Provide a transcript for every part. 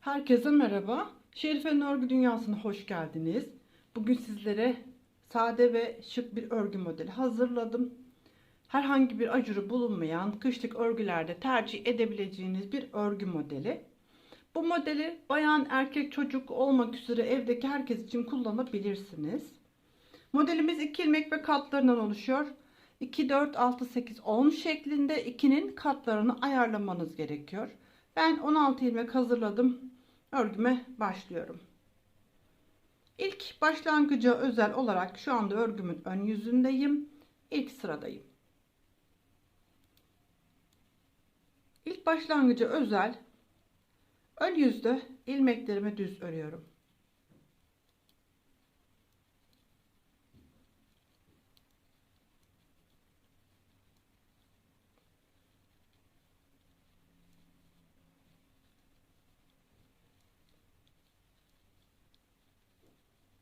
Herkese merhaba. Şerife'nin örgü dünyasına hoş geldiniz. Bugün sizlere sade ve şık bir örgü modeli hazırladım. Herhangi bir ajuru bulunmayan kışlık örgülerde tercih edebileceğiniz bir örgü modeli. Bu modeli bayan erkek çocuk olmak üzere evdeki herkes için kullanabilirsiniz. Modelimiz 2 ilmek ve katlarından oluşuyor. 2, 4, 6, 8, 10 şeklinde 2'nin katlarını ayarlamanız gerekiyor. Ben 16 ilmek hazırladım. Örgüme başlıyorum. İlk başlangıca özel olarak şu anda örgümün ön yüzündeyim. İlk sıradayım. İlk başlangıca özel ön yüzde ilmeklerimi düz örüyorum.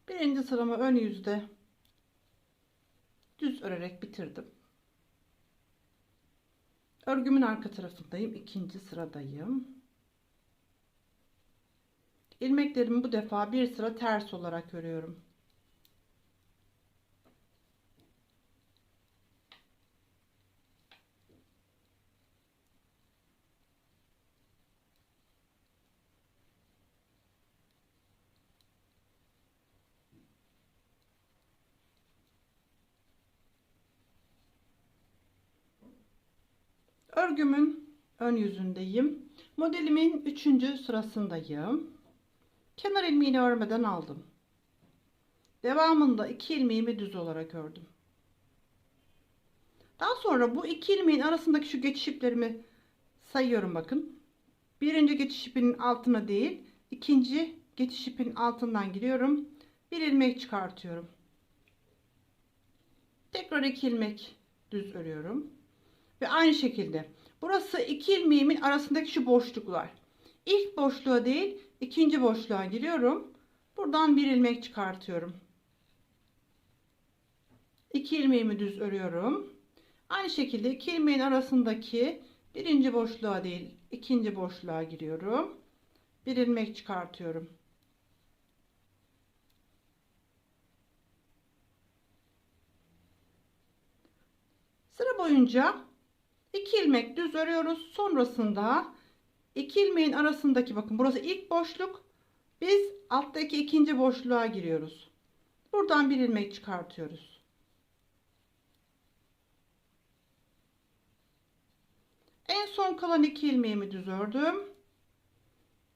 Birinci sıramı ön yüzde düz örerek bitirdim. Örgümün arka tarafındayım. ikinci sıradayım. İlmeklerimi bu defa bir sıra ters olarak örüyorum. Örgümün ön yüzündeyim. Modelimin üçüncü sırasındayım. Kenar ilmeğini örmeden aldım. Devamında iki ilmeğimi düz olarak ördüm. Daha sonra bu iki ilmeğin arasındaki şu geçiş iplerimi sayıyorum bakın. Birinci geçiş ipinin altına değil, ikinci geçiş ipinin altından giriyorum. Bir ilmek çıkartıyorum. Tekrar iki ilmek düz örüyorum. Ve aynı şekilde burası iki ilmeğimin arasındaki şu boşluklar. İlk boşluğa değil ikinci boşluğa giriyorum. Buradan bir ilmek çıkartıyorum. İki ilmeğimi düz örüyorum. Aynı şekilde iki ilmeğin arasındaki birinci boşluğa değil ikinci boşluğa giriyorum. Bir ilmek çıkartıyorum. Sıra boyunca 2 ilmek düz örüyoruz. Sonrasında 2 ilmeğin arasındaki bakın burası ilk boşluk. Biz alttaki ikinci boşluğa giriyoruz. Buradan bir ilmek çıkartıyoruz. En son kalan iki ilmeğimi düz ördüm.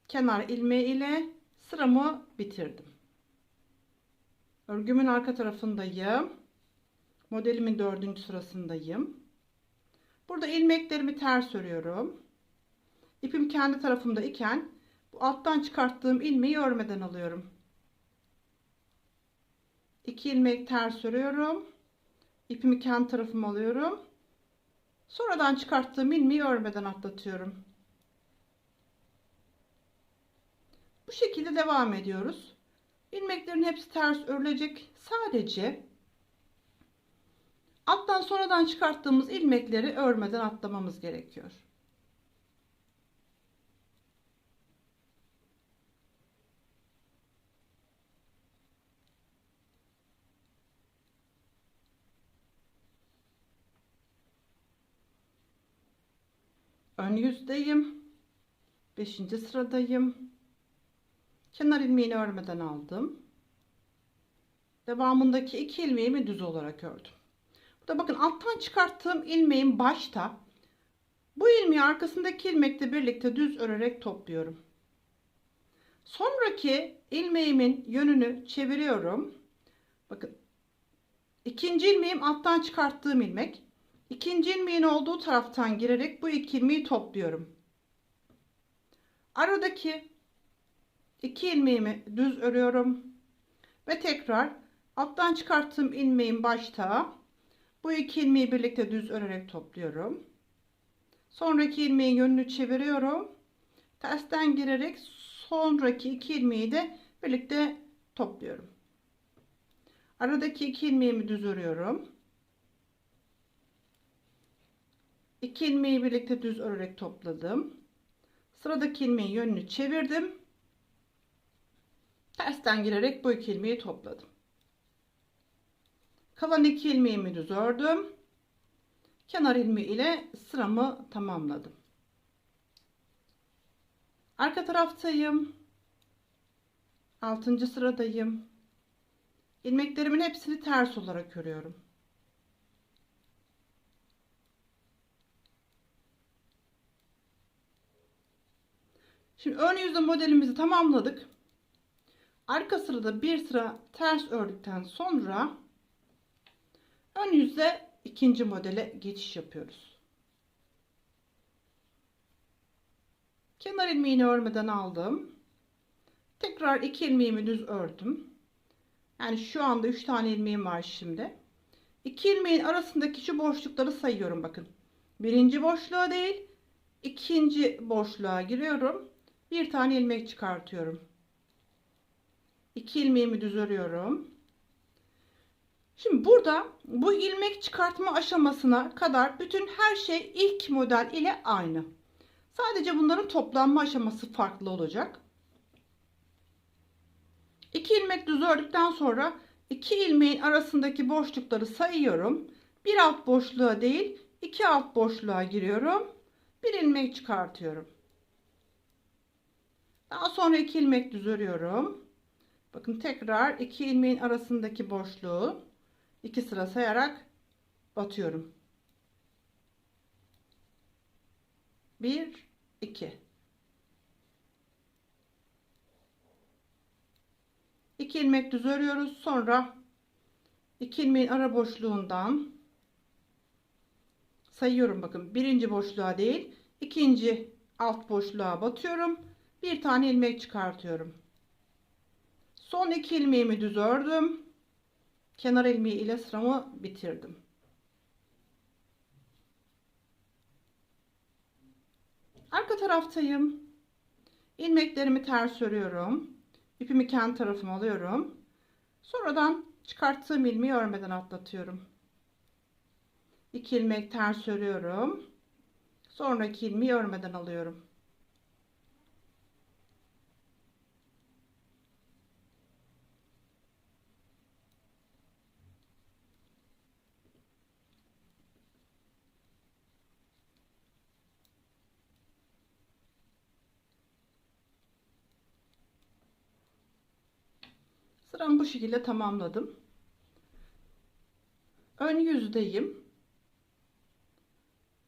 Kenar ilmeği ile sıramı bitirdim. Örgümün arka tarafındayım. Modelimin dördüncü sırasındayım. Burada ilmeklerimi ters örüyorum. İpim kendi tarafımda iken bu alttan çıkarttığım ilmeği örmeden alıyorum. 2 ilmek ters örüyorum. İpimi kendi tarafıma alıyorum. Sonradan çıkarttığım ilmeği örmeden atlatıyorum. Bu şekilde devam ediyoruz. İlmeklerin hepsi ters örülecek. Sadece Alttan sonradan çıkarttığımız ilmekleri örmeden atlamamız gerekiyor. Ön yüzdeyim. Beşinci sıradayım. Kenar ilmeğini örmeden aldım. Devamındaki iki ilmeğimi düz olarak ördüm. Burada bakın alttan çıkarttığım ilmeğin başta bu ilmeği arkasındaki ilmekle birlikte düz örerek topluyorum. Sonraki ilmeğimin yönünü çeviriyorum. Bakın ikinci ilmeğim alttan çıkarttığım ilmek. İkinci ilmeğin olduğu taraftan girerek bu iki ilmeği topluyorum. Aradaki iki ilmeğimi düz örüyorum. Ve tekrar alttan çıkarttığım ilmeğin başta bu iki ilmeği birlikte düz örerek topluyorum. Sonraki ilmeğin yönünü çeviriyorum. Tersten girerek sonraki iki ilmeği de birlikte topluyorum. Aradaki iki ilmeğimi düz örüyorum. İki ilmeği birlikte düz örerek topladım. Sıradaki ilmeğin yönünü çevirdim. Tersten girerek bu iki ilmeği topladım. Kalan iki ilmeğimi düz ördüm. Kenar ilmeği ile sıramı tamamladım. Arka taraftayım. 6. sıradayım. İlmeklerimin hepsini ters olarak örüyorum. Şimdi ön yüzde modelimizi tamamladık. Arka sırada bir sıra ters ördükten sonra ön yüzde ikinci modele geçiş yapıyoruz. Kenar ilmeğini örmeden aldım. Tekrar iki ilmeğimi düz ördüm. Yani şu anda 3 tane ilmeğim var şimdi. İki ilmeğin arasındaki şu boşlukları sayıyorum bakın. Birinci boşluğa değil, ikinci boşluğa giriyorum. Bir tane ilmek çıkartıyorum. İki ilmeğimi düz örüyorum. Şimdi burada bu ilmek çıkartma aşamasına kadar bütün her şey ilk model ile aynı. Sadece bunların toplanma aşaması farklı olacak. İki ilmek düz ördükten sonra iki ilmeğin arasındaki boşlukları sayıyorum. Bir alt boşluğa değil, iki alt boşluğa giriyorum. Bir ilmek çıkartıyorum. Daha sonra iki ilmek düz örüyorum. Bakın tekrar iki ilmeğin arasındaki boşluğu iki sıra sayarak batıyorum. 1 2 2 ilmek düz örüyoruz. Sonra 2 ilmeğin ara boşluğundan sayıyorum bakın. Birinci boşluğa değil, ikinci alt boşluğa batıyorum. Bir tane ilmek çıkartıyorum. Son iki ilmeğimi düz ördüm. Kenar ilmeği ile sıramı bitirdim. Arka taraftayım. İlmeklerimi ters örüyorum. İpimi kendi tarafıma alıyorum. Sonradan çıkarttığım ilmeği örmeden atlatıyorum. 2 ilmek ters örüyorum. Sonraki ilmeği örmeden alıyorum. Sıramı bu şekilde tamamladım. Ön yüzdeyim.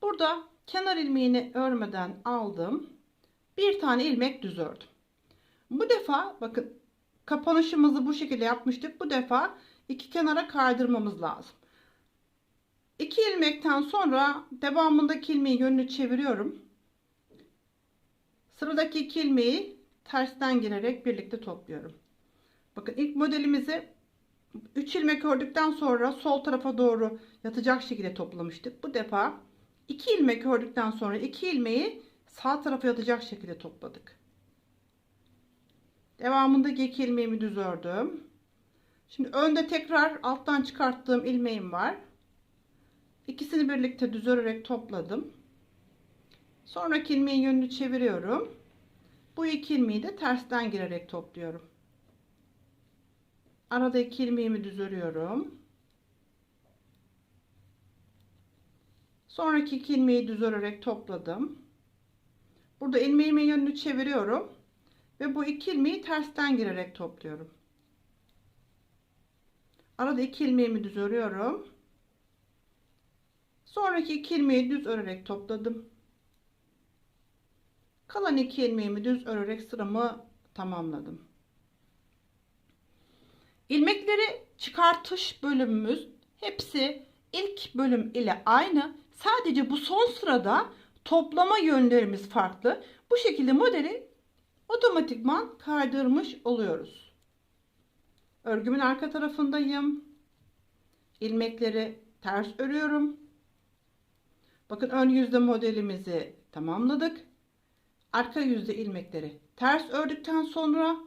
Burada kenar ilmeğini örmeden aldım. Bir tane ilmek düz ördüm. Bu defa bakın kapanışımızı bu şekilde yapmıştık. Bu defa iki kenara kaydırmamız lazım. İki ilmekten sonra devamındaki ilmeği yönünü çeviriyorum. Sıradaki iki ilmeği tersten girerek birlikte topluyorum. Bakın ilk modelimizi 3 ilmek ördükten sonra sol tarafa doğru yatacak şekilde toplamıştık. Bu defa 2 ilmek ördükten sonra 2 ilmeği sağ tarafa yatacak şekilde topladık. Devamındaki 2 ilmeğimi düz ördüm. Şimdi önde tekrar alttan çıkarttığım ilmeğim var. İkisini birlikte düz örerek topladım. Sonraki ilmeğin yönünü çeviriyorum. Bu iki ilmeği de tersten girerek topluyorum. Arada iki ilmeğimi düz örüyorum. Sonraki iki ilmeği düz örerek topladım. Burada ilmeğimin yönünü çeviriyorum. Ve bu iki ilmeği tersten girerek topluyorum. Arada iki ilmeğimi düz örüyorum. Sonraki iki ilmeği düz örerek topladım. Kalan iki ilmeğimi düz örerek sıramı tamamladım. İlmekleri çıkartış bölümümüz hepsi ilk bölüm ile aynı. Sadece bu son sırada toplama yönlerimiz farklı. Bu şekilde modeli otomatikman kaydırmış oluyoruz. Örgümün arka tarafındayım. İlmekleri ters örüyorum. Bakın ön yüzde modelimizi tamamladık. Arka yüzde ilmekleri ters ördükten sonra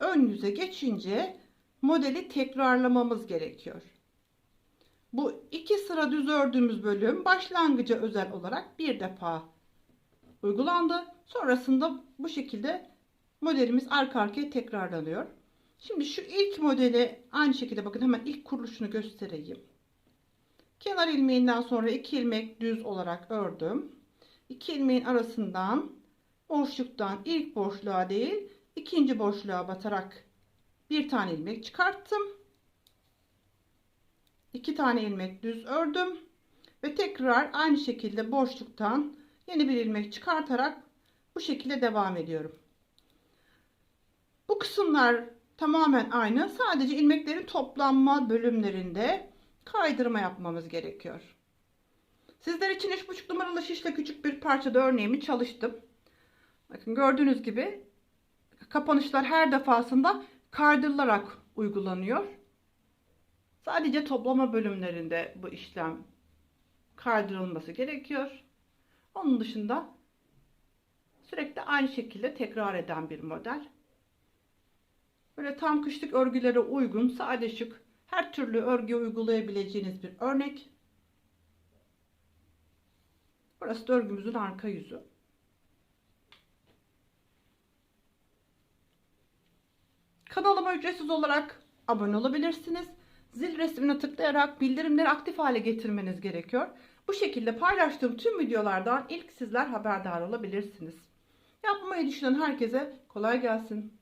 ön yüze geçince modeli tekrarlamamız gerekiyor. Bu iki sıra düz ördüğümüz bölüm başlangıca özel olarak bir defa uygulandı. Sonrasında bu şekilde modelimiz arka arkaya tekrarlanıyor. Şimdi şu ilk modeli aynı şekilde bakın hemen ilk kuruluşunu göstereyim. Kenar ilmeğinden sonra iki ilmek düz olarak ördüm. İki ilmeğin arasından boşluktan ilk boşluğa değil ikinci boşluğa batarak bir tane ilmek çıkarttım. İki tane ilmek düz ördüm ve tekrar aynı şekilde boşluktan yeni bir ilmek çıkartarak bu şekilde devam ediyorum. Bu kısımlar tamamen aynı. Sadece ilmeklerin toplanma bölümlerinde kaydırma yapmamız gerekiyor. Sizler için 3,5 numaralı şişle küçük bir parçada örneğimi çalıştım. Bakın gördüğünüz gibi kapanışlar her defasında kaydırılarak uygulanıyor. Sadece toplama bölümlerinde bu işlem kaydırılması gerekiyor. Onun dışında sürekli aynı şekilde tekrar eden bir model. Böyle tam kışlık örgülere uygun, sade şık, her türlü örgü uygulayabileceğiniz bir örnek. Burası da örgümüzün arka yüzü. Kanalıma ücretsiz olarak abone olabilirsiniz. Zil resmine tıklayarak bildirimleri aktif hale getirmeniz gerekiyor. Bu şekilde paylaştığım tüm videolardan ilk sizler haberdar olabilirsiniz. Yapmayı düşünen herkese kolay gelsin.